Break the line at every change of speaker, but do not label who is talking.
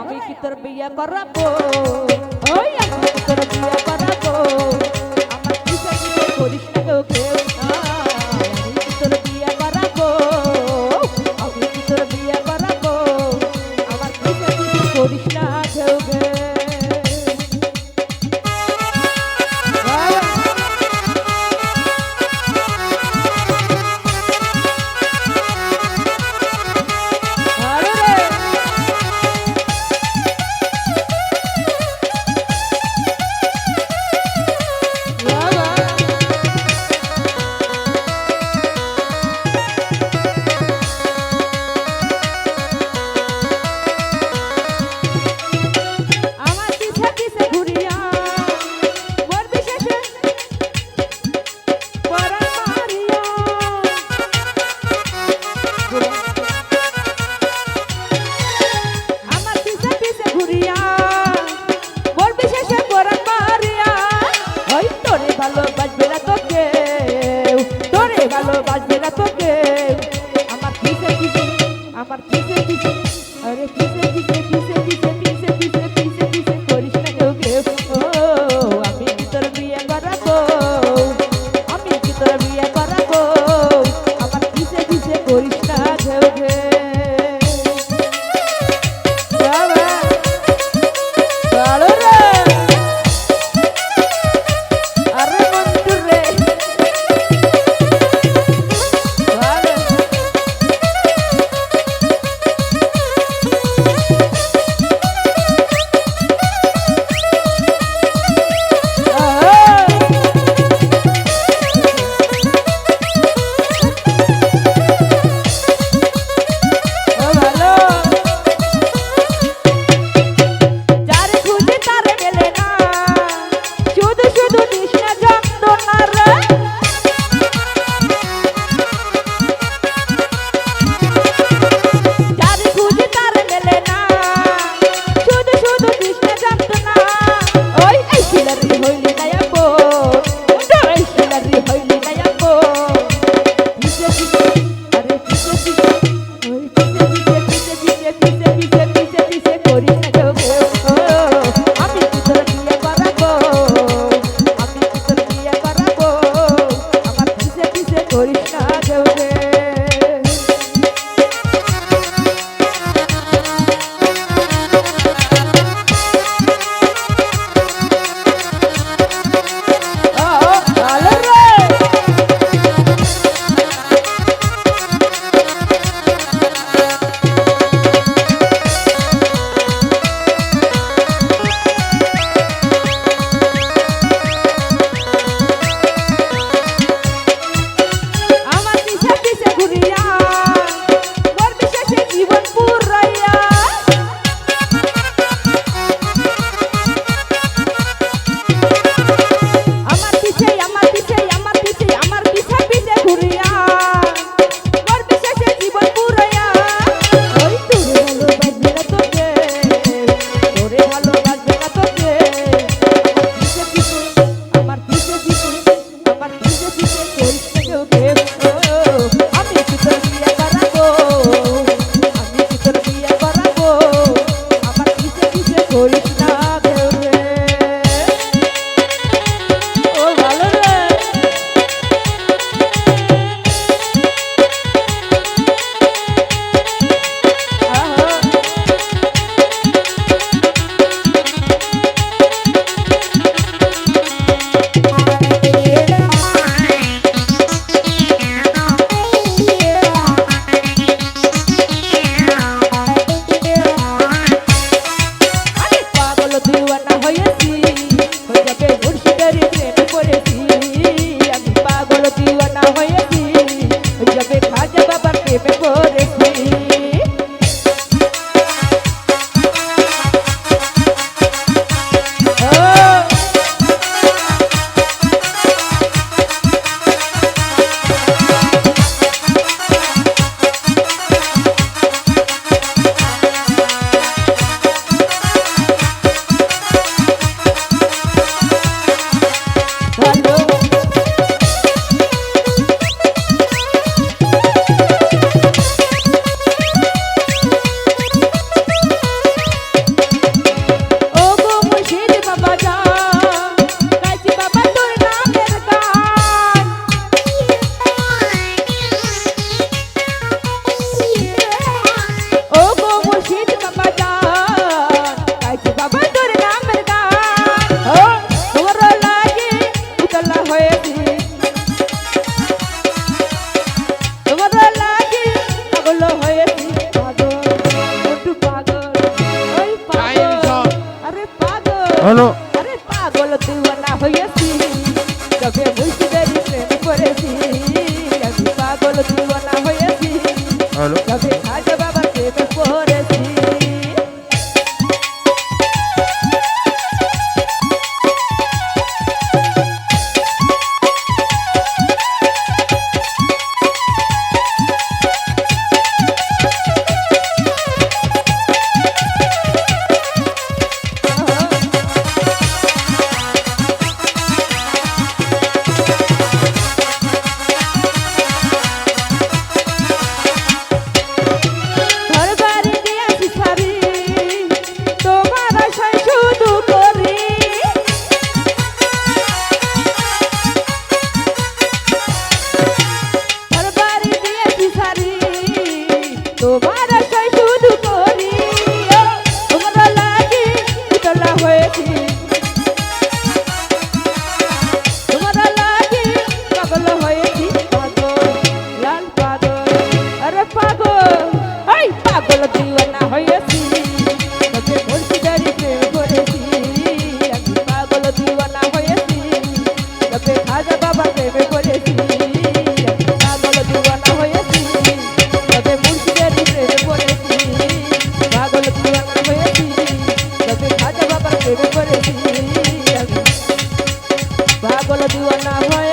আমি কি তোর বিয়ে করব? ওই আমি হ্যালো। আরে পাগল দিওয়ানা হয়েছি যবে বুঝতে দেরি প্রেম করেছি আমি পাগল দিওয়ানা হয়েছি হ্যালো। দিওয়ানা হয়